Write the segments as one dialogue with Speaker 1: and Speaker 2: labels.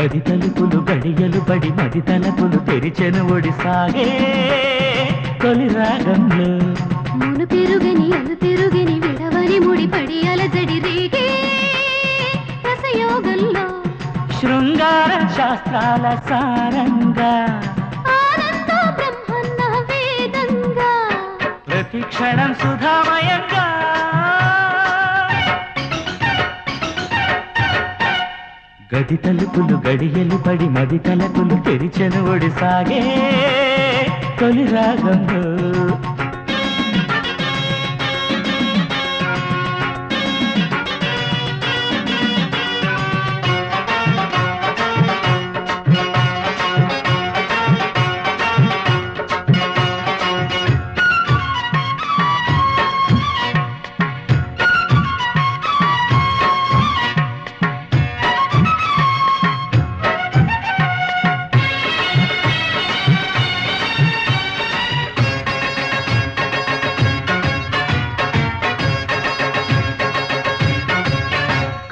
Speaker 1: గది తలుపులు గడియలు పడి మది తలుపులు తెరిచెను ఒడి సాగే తొలి రాగంలో
Speaker 2: మును పెరుగని అను పెరుగని విడవని ముడిపడి అలజడి రేగే. రసయోగంలో
Speaker 1: శృంగార శాస్త్రాల సారంగా.
Speaker 2: ఆనంద బ్రహ్మన్న వేదంగా.
Speaker 1: ప్రతి క్షణం సుధామయంగా గది తలుపులు గడియలు పడి మది తలుపులు తెరిచెను ఒడిసాగే. తొలి రాగంలో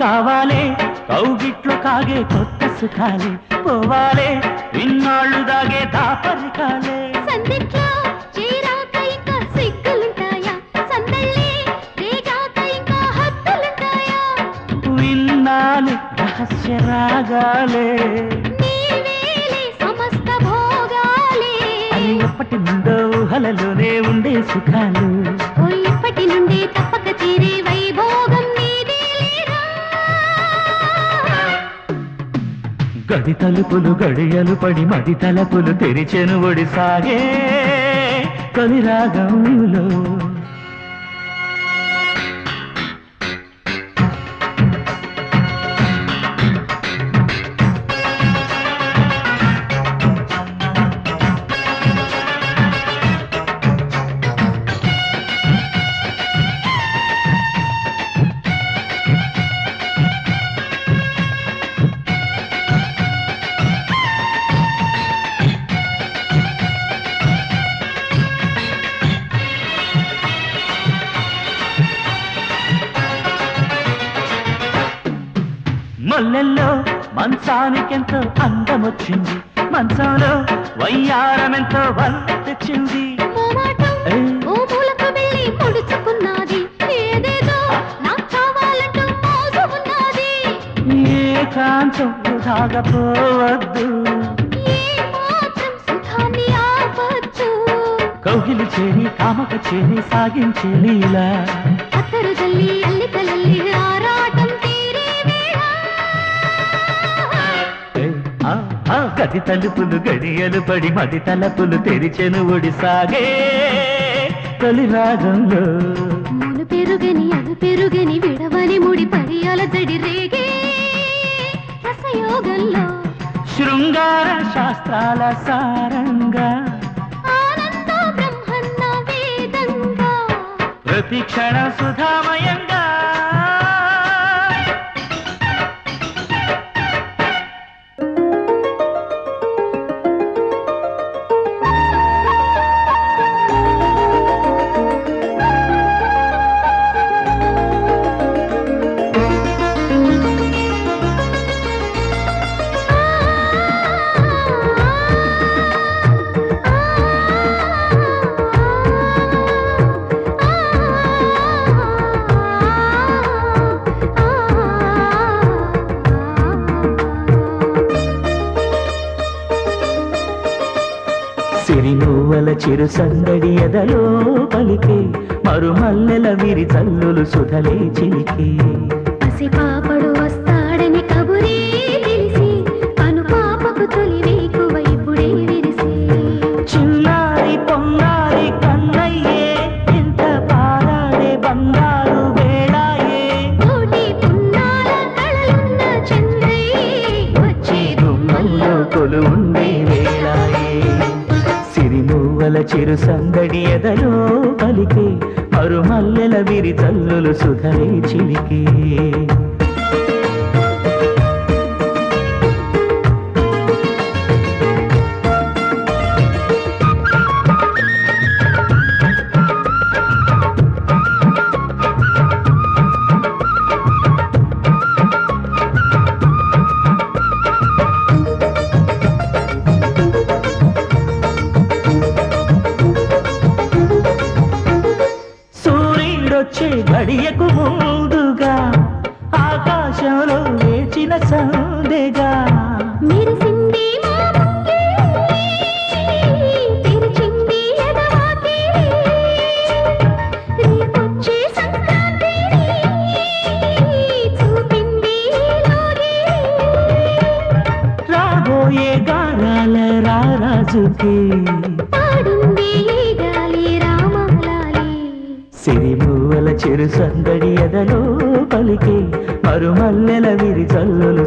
Speaker 1: కావాలే. కౌగిట్లు కాగే కొత్త సుఖాలే. పోవాలే. ఇన్నాళ్ళు దాగే దాపరికాలే. విన్నాలు రహస్య రాగాలే.
Speaker 2: సమస్త భోగాలే.
Speaker 1: ఎప్పటి నుండో ఊహలలోనే ఉండే సుఖాలు. గది తలుపులు గడియలు పడి మది తలపులు తెరిచెను ఒడిసాగే తొలి రాగంలో మొల్లెల్లో మంచానికెంతో అందమొచ్చింది? మంచంలో వయ్యారమెంతో వల్ల తెచ్చింది
Speaker 2: ఏ మాత్రం సుఖాన్ని ఆపచ్చు
Speaker 1: కౌగిలి చేరి కామక చేరి సాగించే లీలా.
Speaker 2: అత్తరు జల్లి అల్లికలల్లి
Speaker 1: గది తలుపులు గడియలు పడి మది తలుపులు తెరిచెను ఒడి సాగే తొలి రాగంలో
Speaker 2: మును పెరుగని అను పెరుగని విడవని ముడి పడి అలజడి రేగే. రసయోగంలో
Speaker 1: శృంగార శాస్త్రాల సారంగా.
Speaker 2: ఆనంద బ్రహ్మన్న వేదంగా.
Speaker 1: ప్రతి క్షణ సుధామయంగా సిరిమూవల చిరు సందడి ఎదలో పలికే మరుమల్లెల విరి చల్లులు సుధలే చిలికే.
Speaker 2: పసిపాపడు వస్తాడని కబురే తెలిసి కను పాపకు తొలి వేకు వైపుడే విరిసి.
Speaker 1: చిన్నారి పొంగారి కన్నయ్యే ఇంత పారాడే బంగారు వేళాయే.
Speaker 2: కోటి పున్నాల కళలున్న చంద్రయ్యే వచ్చే
Speaker 1: గుమ్మంలో కొలువుండే చిరు సందడి ఎదలో పలికే మరుమల్లెల విరి తల్లులు సుధలే చిలికే. సిరిమూవల చిరు సందడి ఎదలో పలికే మరుమల్లెల విరి చల్లులు